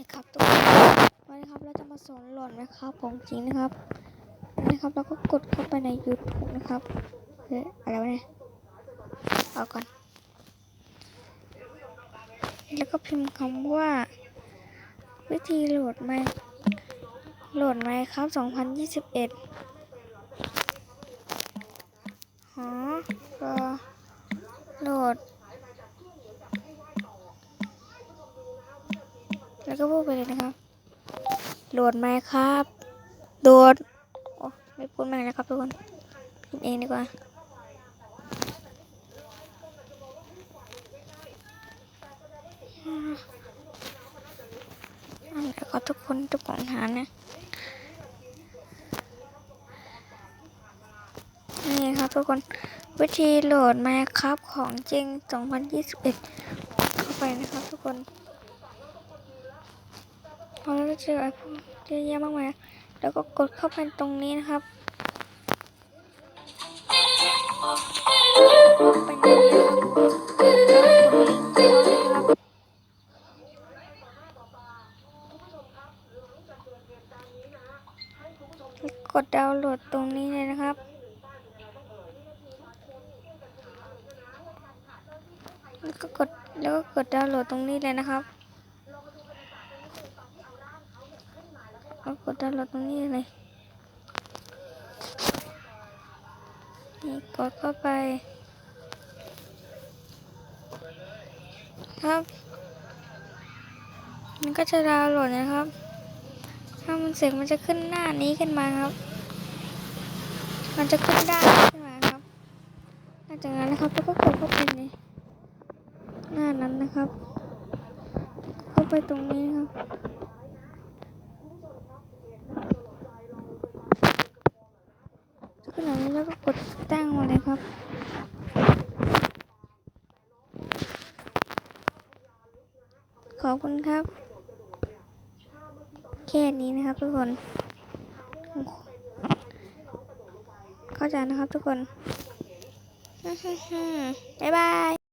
ดีครับทุกคนวันนี้ครับเราจะมาสอนหลดนะครับของจริงนะครับนะครับเราก็กดเข้าไปใน YouTube นะครับเฮ้ยอะไรวะเนี่ยเอาก่อน แล้วก็พิมพ์คำว่า วิธีโหลดไมโหลดไมครับ 2021หอรอโหลด แล้วก็พูดไปเลยนะครับ โหลดไหมครับโหลดโอ้ไม่พูดใหม่นะครับทุกคนพิมเองดีกว่าอันนี้ก็ทุกคนทุกคนหานะนี่ครับทุกคนวิธีโหลดมาครับของจริง 2021 เข้าไปนะครับทุกคน พอเราเจอไอ้พวกเยอะแยะมากมายแล้วก็กดเข้าไปตรงนี้นะครับกดดาวน์โหลดตรงนี้เลยนะครับแล้วก็กดแล้วก็กดดาวน์โหลดตรงนี้เลยนะครับ เอากดดาวน์โหลดตรงนี้เลย นี่กดเข้าไปครับ มันก็จะดาวน์โหลดนะครับ ถ้ามันเสร็จมันจะขึ้นหน้านี้ขึ้นมาครับ มันจะขึ้นด้านขึ้นมาครับหลังจากนั้นนะครับเราก็กดเข้าไปในหน้านั้นนะครับ เข้าไปตรงนี้ครับ ขนาดนี้แล้วก็กดตั้งมาเลยครับขอบคุณครับ แค่นี้นะครับทุกคน เข้าใจนะครับทุกคน บ๊ายบาย